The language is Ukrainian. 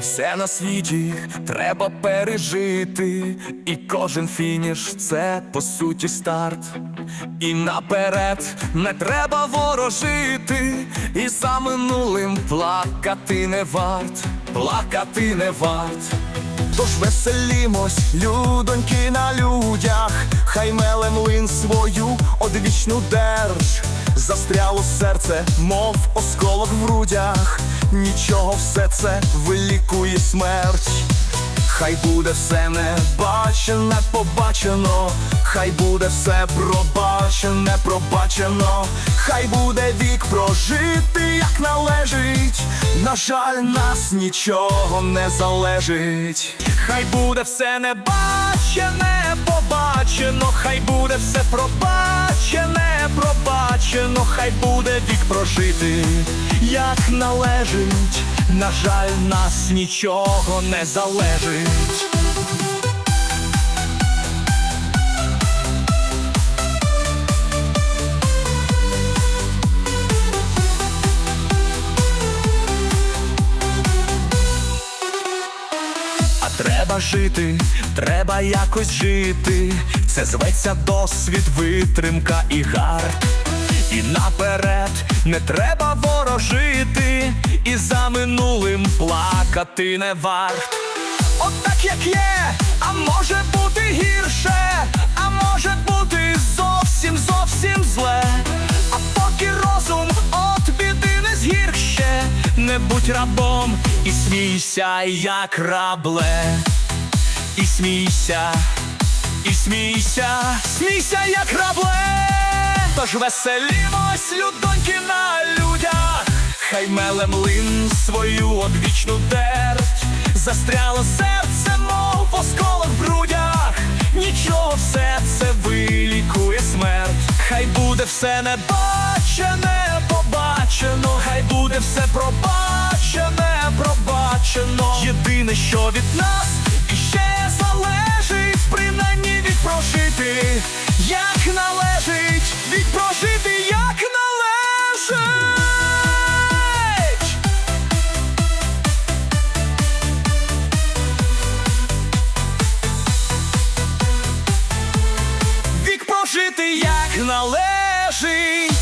Все на світі треба пережити, і кожен фініш це по суті старт. І наперед не треба ворожити, і за минулим плакати не варт, плакати не варт. Тож веселімось, людоньки на людях, хай меле млин свою одвічну держ, застряло серце, мов осколок в грудях, нічого все це вилікує смерть. Хай буде все не бачене, побачено, хай буде все пробачене, пробачено, хай буде вік прожити, як належить. На жаль, нас нічого не залежить. Хай буде все не бачене, побачено, хай буде все пробачене, пробачено, хай буде вік прожити, як належить. На жаль, нас нічого не залежить. Треба жити, треба якось жити. Це зветься досвід, витримка і гард. І наперед не треба ворожити, і за минулим плакати не варт. От так як є, а може бути гірше, а може бути зовсім зовсім зле. А поки розум от біди не згірше, не будь рабом і смійся, як рабле, і смійся, і смійся, смійся, як рабле. Тож веселімось, людоньки на людях, хай меле млин свою одвічну дерть, застряло серце, мов осколок в грудях, нічого все це вилікує смерть, хай буде все небачене, побачено, хай буде все пробачене, пробачено. Єдине, що від нас іще залежить, принаймні від прожити, як належить жити як належить.